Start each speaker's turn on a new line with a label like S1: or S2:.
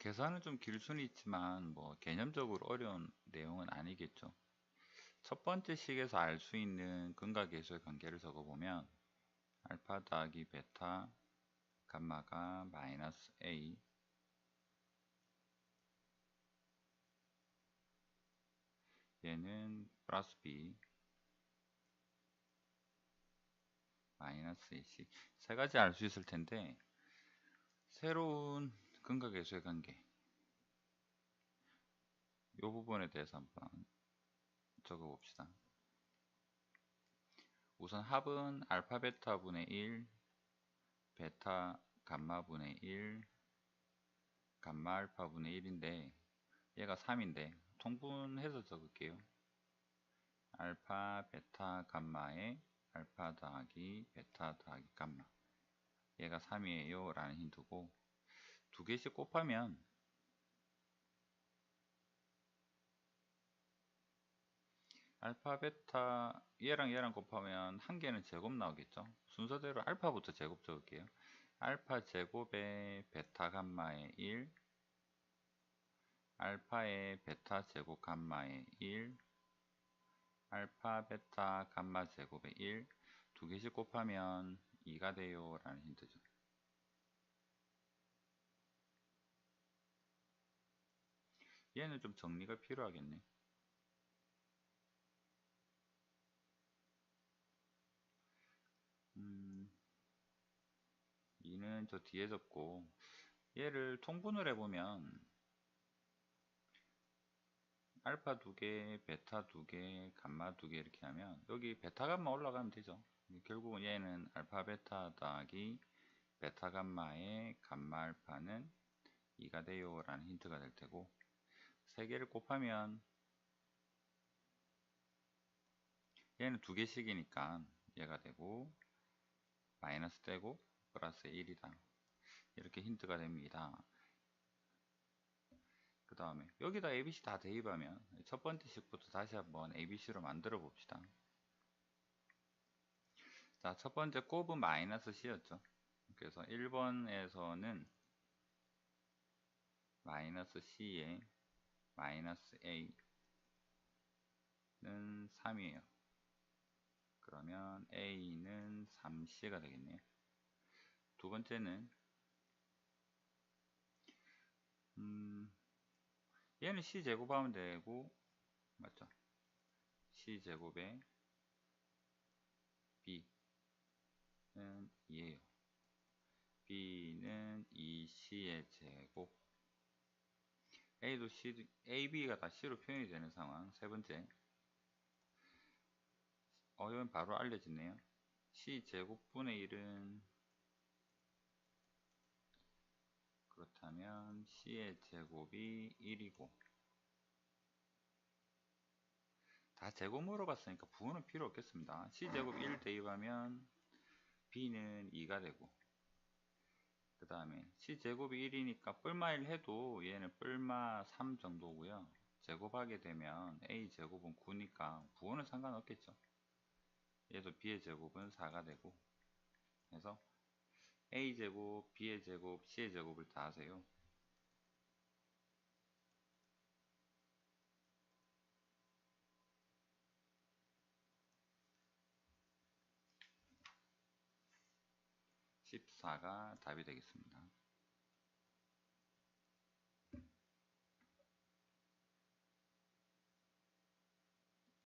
S1: 계산은 좀 길 수는 있지만 뭐 개념적으로 어려운 내용은 아니겠죠. 첫 번째 식에서 알 수 있는 근각계수의 관계를 적어보면 알파 더하기 베타 감마가 마이너스 A 얘는 플러스 B 마이너스 AC 세 가지 알 수 있을 텐데 새로운 근각 계수의 관계 이 부분에 대해서 한번 적어 봅시다. 우선 합은 알파 베타 분의 1 베타 감마 분의 1 감마 알파 분의 1인데 얘가 3인데 통분해서 적을게요. 알파 베타 감마에 알파 더하기 베타 더하기 감마 얘가 3이에요 라는 힌트고 두 개씩 곱하면 알파 베타 얘랑 얘랑 곱하면 한 개는 제곱 나오겠죠? 순서대로 알파부터 제곱 적을게요. 알파 제곱에 베타 감마의 1 알파의 베타 제곱 감마의 1 알파 베타 감마 제곱의 1두 개씩 곱하면 2가 돼요 라는 힌트죠 얘는 좀 정리가 필요하겠네. 음, 2는 저 뒤에 접고 얘를 통분을 해보면 알파 두개 베타 두개 감마 두 개 이렇게 하면 여기 베타 감마 올라가면 되죠. 결국은 얘는 알파 베타 더하기 베타 감마의 감마 알파는 2가 돼요 라는 힌트가 될 테고 세 개를 곱하면 얘는 두 개씩이니까 얘가 되고 마이너스 되고 플러스 1이다. 이렇게 힌트가 됩니다. 그 다음에 여기다 ABC 다 대입하면 첫 번째 식부터 다시 한번 ABC로 만들어 봅시다. 자, 첫 번째 곱은 마이너스 C였죠. 그래서 1번에서는 마이너스 C에 마이너스 A는 3이에요. 그러면 A는 3C가 되겠네요. 두 번째는 음, 얘는 C제곱하면 되고 맞죠? C제곱에 B 는 2에요 B는 2C의 제곱 A도 C, AB가 다 C로 표현이 되는 상황. 세 번째. 어, 이건 바로 알려지네요. C 제곱분의 1은 그렇다면 C의 제곱이 1이고 다 제곱 물어봤으니까 부호는 필요 없겠습니다. C제곱 1 대입하면 b는 2가 되고 그 다음에 c제곱이 1이니까 뿔마 1 해도 얘는 뿔마 3 정도고요. 제곱하게 되면 a제곱은 9니까 부호는 상관없겠죠. 얘도 b의 제곱은 4가 되고. 그래서 a제곱, b의 제곱, c의 제곱을 다 하세요 14가 답이 되겠습니다.